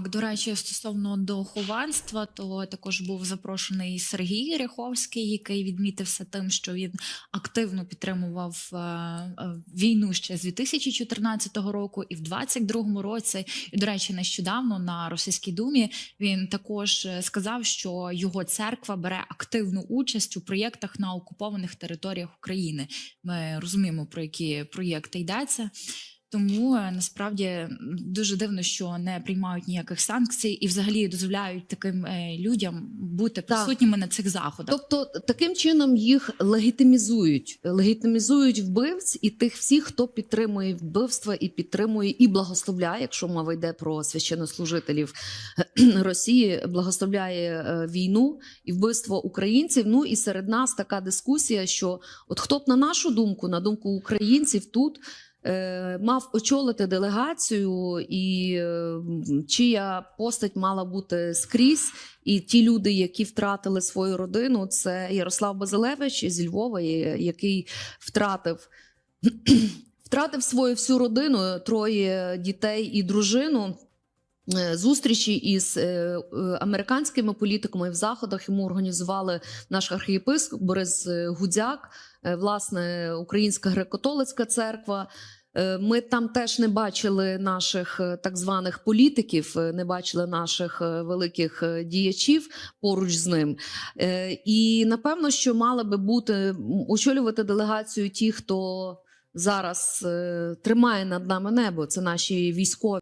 До речі, стосовно духовенства, то також був запрошений Сергій Ряховський, який відмітився тим, що він активно підтримував е, е, війну ще з 2014 року, і в 2022 році, і до речі, нещодавно на російській думі він також е, сказав, що його церква бере активну участь у проєктах на окупованих територіях України. Ми розуміємо про які проєкти йдеться. Тому е, насправді дуже дивно, що не приймають ніяких санкцій і взагалі дозволяють таким е, людям бути Так. присутніми на цих заходах. Тобто таким чином їх легітимізують, легітимізують вбивць і тих всіх, хто підтримує вбивства і підтримує і благословляє, якщо мова йде про священнослужителів Росії, благословляє е, війну і вбивство українців. Ну і серед нас така дискусія, що от хто б на нашу думку, на думку українців, тут. Е, Мав очолити делегацію, і е, чия постать мала бути скрізь, і ті люди, які втратили свою родину, це Ярослав Базилевич зі Львова, який втратив, втратив свою всю родину, троє дітей і дружину. Е, Зустрічі із е, е, американськими політиками в заходах йому організували наш архієпископ Борис Гудзяк, власне, Українська греко-католицька церква. Ми там теж не бачили наших так званих політиків, не бачили наших великих діячів поруч з ним. І напевно, що мали би бути очолювати делегацію ті, хто зараз тримає над нами небо. Це наші військові.